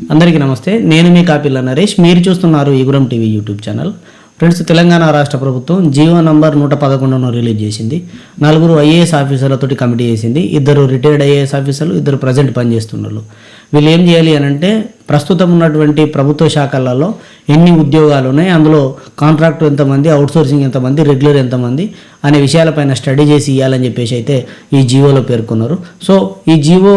అందరికీ నమస్తే. నేను మీ కాపిల్ల నరేష్. మీరు చూస్తున్నారు ఈగురం TV YouTube channel. Friends Telangana రాష్ట్ర ప్రభుత్వం జియో నంబర్ నూట పదకొండును రిలీజ్ చేసింది. నలుగురు ఐఏఎస్ ఆఫీసర్లతోటి కమిటీ చేసింది ఇద్దరు రిటైర్డ్ ఐఏఎస్ ఆఫీసర్లు ఇద్దరు ప్రజెంట్ పనిచేస్తున్నారు. వీళ్ళు ఏం చేయాలి అని అంటే ప్రస్తుతం ఉన్నటువంటి ప్రభుత్వ శాఖలలో ఎన్ని ఉద్యోగాలు ఉన్నాయి అందులో కాంట్రాక్ట్ ఎంతమంది అవుట్సోర్సింగ్ ఎంతమంది రెగ్యులర్ ఎంతమంది అనే విషయాలపైన స్టడీ చేసి ఇవ్వాలని చెప్పేసి అయితే ఈ జీవోలో పేర్కొన్నారు. సో ఈ జీవో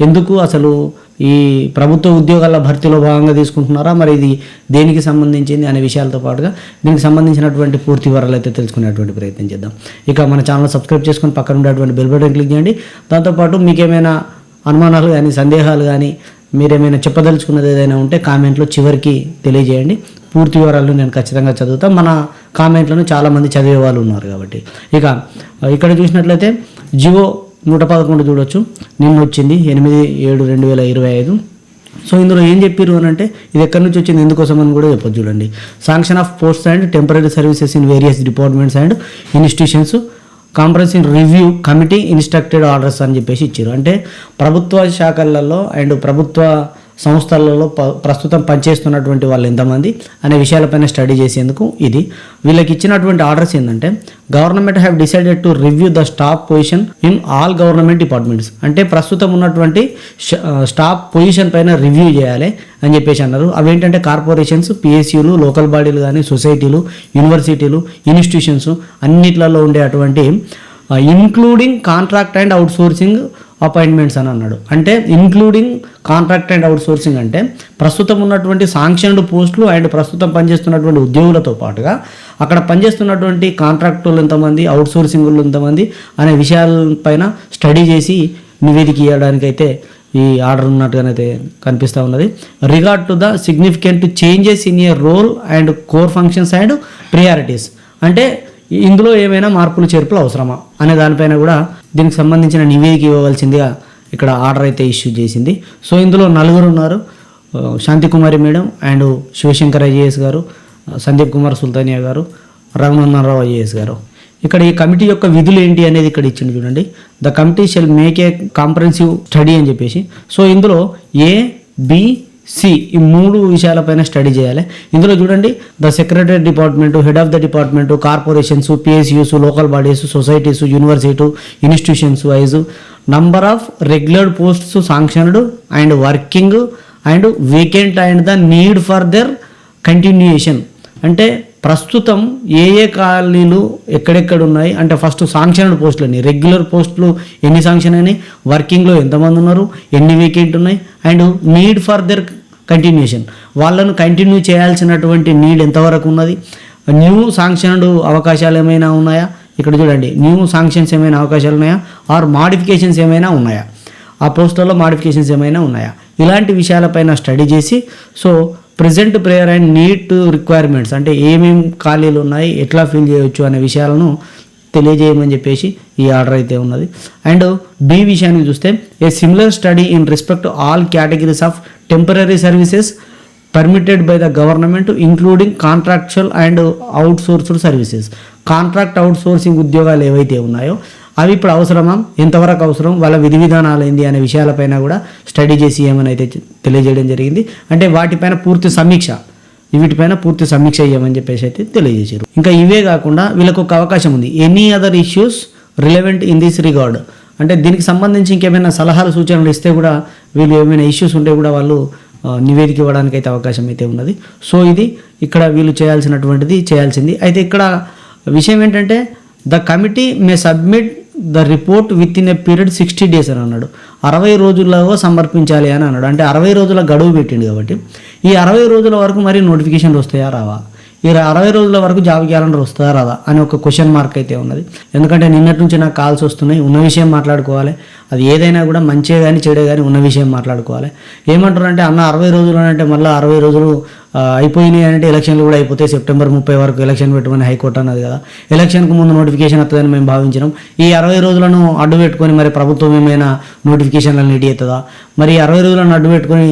ఎందుకు అసలు ఈ ప్రభుత్వ ఉద్యోగాల భర్తీలో భాగంగా తీసుకుంటున్నారా? మరి ఇది దేనికి సంబంధించింది అనే విషయాలతో పాటుగా దీనికి సంబంధించినటువంటి పూర్తి వివరాలు అయితే తెలుసుకునేటువంటి ప్రయత్నం చేద్దాం. ఇక మన ఛానల్ సబ్స్క్రైబ్ చేసుకుని పక్కన ఉండేటువంటి బెల్ బటన్ క్లిక్ చేయండి. దాంతోపాటు మీకేమైనా అనుమానాలు కానీ సందేహాలు కానీ మీరేమైనా చెప్పదలుచుకున్నది ఏదైనా ఉంటే కామెంట్లో చివరికి తెలియజేయండి. పూర్తి వివరాలు నేను ఖచ్చితంగా చదువుతా. మన కామెంట్లను చాలామంది చదివే వాళ్ళు ఉన్నారు కాబట్టి. ఇక ఇక్కడ చూసినట్లయితే జివో నూట పదకొండు చూడొచ్చు. నిన్న వచ్చింది ఎనిమిది ఏడు రెండు వేల ఇరవై ఐదు. సో ఇందులో ఏం చెప్పారు అని అంటే ఇది ఎక్కడి నుంచి వచ్చింది ఎందుకోసం అని కూడా చెప్పొచ్చు చూడండి. Sanction of posts and temporary services in various departments and institutions comprehensive review committee instructed orders అని చెప్పేసి ఇచ్చారు అంటే ప్రభుత్వ శాఖలలో అండ్ ప్రభుత్వ సంస్థలలో ప- ప్రస్తుతం పనిచేస్తున్నటువంటి వాళ్ళు ఎంతమంది అనే విషయాలపైన స్టడీ చేసేందుకు ఇది. వీళ్ళకి ఇచ్చినటువంటి ఆర్డర్స్ ఏంటంటే government have decided to review the staff position in all government departments అంటే ప్రస్తుతం ఉన్నటువంటి స్టాఫ్ పొజిషన్ పైన రివ్యూ చేయాలి అని చెప్పేసి అన్నారు. అవేంటంటే కార్పొరేషన్స్ పిఎస్యూలు లోకల్ బాడీలు కానీ సొసైటీలు యూనివర్సిటీలు ఇన్స్టిట్యూషన్స్ అన్నిట్లలో ఉండే అటువంటి including contract and outsourcing appointments అని అన్నాడు. అంటే including contract and outsourcing అంటే ప్రస్తుతం ఉన్నటువంటి సాంక్షన్డ్ పోస్టులు అండ్ ప్రస్తుతం పనిచేస్తున్నటువంటి ఉద్యోగులతో పాటుగా అక్కడ పనిచేస్తున్నటువంటి కాంట్రాక్టులు ఎంతమంది అవుట్ సోర్సింగ్లు ఎంతమంది అనే విషయాలపైన స్టడీ చేసి నివేదిక ఇవ్వడానికైతే ఈ ఆర్డర్ ఉన్నట్టుగానైతే కనిపిస్తూ ఉన్నది. Regard to the significant changes in a role and core functions and priorities అంటే ఇందులో ఏమైనా మార్పులు చేర్పులు అవసరమా? అనే దానిపైన కూడా దీనికి సంబంధించిన నివేదిక ఇవ్వవలసిందిగా ఇక్కడ ఆర్డర్ అయితే ఇష్యూ చేసింది. సో ఇందులో నలుగురు ఉన్నారు. Shantikumari madam and Shivshankar IAS గారు సందీప్ కుమార్ సుల్తానియా గారు రఘునందన్ రావు ఐఏఎస్ గారు. ఇక్కడ ఈ కమిటీ యొక్క విధులు ఏంటి అనేది ఇక్కడ ఇచ్చింది చూడండి. The committee shall make a comprehensive study అని చెప్పేసి. సో ఇందులో ఏ బి సి ఈ మూడు విషయాలపైన స్టడీ చేయాలి. ఇందులో చూడండి the secretary department head of the department corporations PSUs local bodies societies university institutions wise. Number of regular posts sanctioned and working and vacant and the need for their continuation అంటే ప్రస్తుతం ఏ ఏ ఖాళీలు ఎక్కడెక్కడ ఉన్నాయి అంటే first సాంక్షన్డ్ పోస్టులు అని regular పోస్టులు ఎన్ని సాంక్షన్ అయినాయి? వర్కింగ్లో ఎంతమంది ఉన్నారు? ఎన్ని వీకెంట్ ఉన్నాయి? And need for their continuation వాళ్ళను కంటిన్యూ చేయాల్సినటువంటి నీడ్ ఎంతవరకు ఉన్నది? న్యూ సాంక్షన్డ్ అవకాశాలు ఏమైనా ఉన్నాయా? ఇక్కడ చూడండి. న్యూ సాంక్షన్స్ ఏమైనా అవకాశాలు ఉన్నాయా? ఆర్ మాడిఫికేషన్స్ ఏమైనా ఉన్నాయా? ఆ పోస్టుల్లో మాడిఫికేషన్స్ ఏమైనా ఉన్నాయా? ఇలాంటి విషయాలపైన స్టడీ చేసి so present prayer and need requirements అంటే ఏమేమి ఖాళీలు ఉన్నాయి ఎట్లా ఫిల్ చేయవచ్చు అనే విషయాలను తెలియజేయమని చెప్పేసి ఈ ఆర్డర్ అయితే ఉన్నది. అండ్ బి విషయాన్ని చూస్తే a similar study in respect all categories of temporary services permitted by the government including contractual and outsourced services contract outsourcing ఉద్యోగాలు ఏవైతే ఉన్నాయో అవి ఇప్పుడు అవసరమా? ఎంతవరకు అవసరం? వాళ్ళ విధి విధానాలు ఏంది అనే విషయాలపైన కూడా స్టడీ చేసి ఏమని అయితే తెలియజేయడం జరిగింది. అంటే వాటిపైన పూర్తి సమీక్ష. వీటిపైన పూర్తి సమీక్ష చేయమని చెప్పేసి అయితే తెలియజేశారు. ఇంకా ఇవే కాకుండా వీళ్ళకు ఒక అవకాశం ఉంది. Any other issues relevant in this regard అంటే దీనికి సంబంధించి ఇంకేమైనా సలహాలు సూచనలు ఇస్తే కూడా వీళ్ళు ఏమైనా ఇష్యూస్ ఉంటే కూడా వాళ్ళు నివేదిక ఇవ్వడానికి అయితే అవకాశం అయితే ఉన్నది. సో ఇది ఇక్కడ వీళ్ళు చేయాల్సినటువంటిది చేయాల్సింది. అయితే ఇక్కడ విషయం ఏంటంటే the committee may submit the report within a period sixty days అని అన్నాడు. అరవై రోజుల్లో సమర్పించాలి అని అన్నాడు. అంటే అరవై రోజుల గడువు పెట్టిండు కాబట్టి. ఈ అరవై రోజుల వరకు మరి నోటిఫికేషన్లు వస్తాయా రావా? ఈ అరవై రోజుల వరకు జాబ్ క్యాలెండర్ వస్తుందా రాదా అని ఒక క్వశ్చన్ మార్క్ అయితే ఉన్నది. ఎందుకంటే నిన్నటి నుంచి నాకు కాల్స్ వస్తున్నాయి ఉన్న విషయం మాట్లాడుకోవాలి. అది ఏదైనా కూడా మంచిగా కానీ చెడే కానీ ఉన్న విషయం మాట్లాడుకోవాలి. ఏమంటారు అంటే అన్న అరవై రోజులు అంటే మళ్ళీ అరవై రోజులు అయిపోయినాయి అంటే ఎలక్షన్లు కూడా అయిపోతాయి సెప్టెంబర్ ముప్పై వరకు ఎలక్షన్ పెట్టమని హైకోర్టు అన్నది కదా. ఎలక్షన్కు ముందు నోటిఫికేషన్ వస్తుందని మేము భావించినాం. ఈ అరవై రోజులను అడ్డు పెట్టుకొని మరి ప్రభుత్వం ఏమైనా నోటిఫికేషన్లను ఇడియతుందా మరి అరవై రోజులను అడ్డు పెట్టుకొని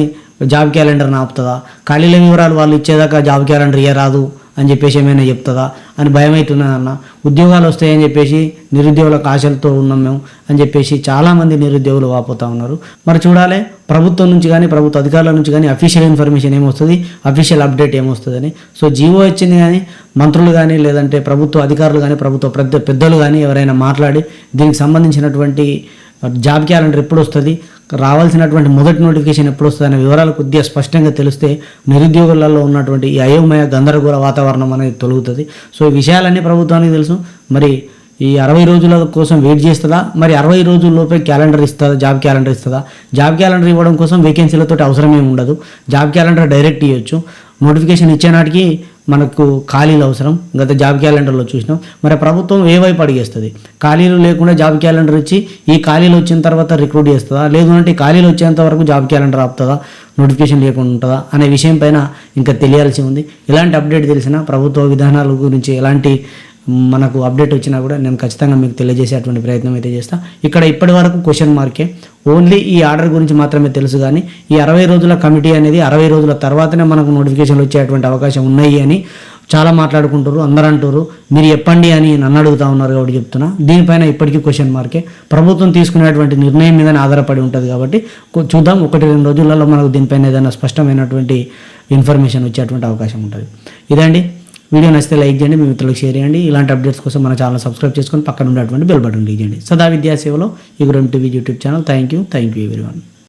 జాబ్ క్యాలెండర్ ఆపుతుందా? ఖాళీల వివరాలు వాళ్ళు ఇచ్చేదాకా జాబ్ క్యాలెండర్ ఇయ్యరాదు. అని చెప్పేసి ఏమైనా చెప్తుందా అని భయం అవుతున్నదన్న ఉద్యోగాలు వస్తాయని చెప్పేసి నిరుద్యోగులకు ఆశలతో ఉన్నాం మేము అని చెప్పేసి చాలామంది నిరుద్యోగులు వాపోతూ ఉన్నారు. మరి చూడాలి ప్రభుత్వం నుంచి కానీ ప్రభుత్వ అధికారుల నుంచి కానీ అఫీషియల్ ఇన్ఫర్మేషన్ ఏమొస్తుంది? అఫీషియల్ అప్డేట్ ఏమొస్తుందని. సో జీవో వచ్చింది కానీ మంత్రులు కానీ లేదంటే ప్రభుత్వ అధికారులు కానీ ప్రభుత్వ పెద్ద పెద్దలు కానీ ఎవరైనా మాట్లాడి దీనికి సంబంధించినటువంటి జాబ్ క్యాలెండర్ ఎప్పుడు వస్తుంది రావాల్సినటువంటి మొదటి నోటిఫికేషన్ ఎప్పుడు వస్తుందనే వివరాలు కొద్దిగా స్పష్టంగా తెలిస్తే నిరుద్యోగులలో ఉన్నటువంటి ఈ అయోమయ గందరగోళ వాతావరణం అనేది తొలుగుతుంది. సో ఈ విషయాలన్నీ ప్రభుత్వానికి తెలుసు. మరి ఈ అరవై రోజుల కోసం వెయిట్ చేస్తుందా? మరి అరవై రోజుల్లోపే క్యాలెండర్ ఇస్తుందా? జాబ్ క్యాలెండర్ ఇస్తుందా? జాబ్ క్యాలెండర్ ఇవ్వడం కోసం వేకెన్సీలతో అవసరం ఉండదు. జాబ్ క్యాలెండర్ డైరెక్ట్ ఇవ్వచ్చు నోటిఫికేషన్ ఇచ్చే నాటికి మనకు ఖాళీలు అవసరం. గత జాబ్ క్యాలెండర్లో చూసినాం. మరి ప్రభుత్వం ఏ వైపు అడిగేస్తుంది? ఖాళీలు లేకుండా జాబ్ క్యాలెండర్ ఇచ్చి ఈ ఖాళీలు వచ్చిన తర్వాత రిక్రూట్ చేస్తుందా? లేదు అంటే ఖాళీలు వచ్చేంత వరకు జాబ్ క్యాలెండర్ ఆపుతుందా? నోటిఫికేషన్ లేకుండా ఉంటుందా? అనే విషయం పైన ఇంకా తెలియాల్సి ఉంది. ఎలాంటి అప్డేట్ తెలిసినా ప్రభుత్వ విధానాల గురించి ఎలాంటి మనకు అప్డేట్ వచ్చినా కూడా నేను ఖచ్చితంగా మీకు తెలియజేసేటువంటి ప్రయత్నం అయితే చేస్తా. ఇక్కడ ఇప్పటి వరకు క్వశ్చన్ మార్కే ఓన్లీ ఈ ఆర్డర్ గురించి మాత్రమే తెలుసు కానీ ఈ అరవై రోజుల కమిటీ అనేది అరవై రోజుల తర్వాతనే మనకు నోటిఫికేషన్లు వచ్చేటువంటి అవకాశం ఉన్నాయి అని చాలా మాట్లాడుకుంటారు అందరూ అంటారు మీరు చెప్పండి అని నన్ను అడుగుతా ఉన్నారు కాబట్టి చెప్తున్నా. దీనిపైన ఇప్పటికీ క్వశ్చన్ మార్కే ప్రభుత్వం తీసుకునేటువంటి నిర్ణయం మీదనే ఆధారపడి ఉంటుంది కాబట్టి చూద్దాం. ఒకటి రెండు రోజులలో మనకు దీనిపైన ఏదైనా స్పష్టమైనటువంటి ఇన్ఫర్మేషన్ వచ్చేటువంటి అవకాశం ఉంటుంది. ఇదండి. వీడియో నచ్చితే లైక్ చేయండి మీ మిత్రులకు షేర్ చేయండి. ఇలాంటి అప్డేట్స్ కోసం మన ఛానల్ సబ్స్క్రైబ్ చేసుకొని పక్కన ఉన్నటువంటి బెల్ బటన్ క్లిక్ చేయండి సదా విద్యాసేవలో ఈ Guram TV YouTube channel. Thank you thank you ఎవరి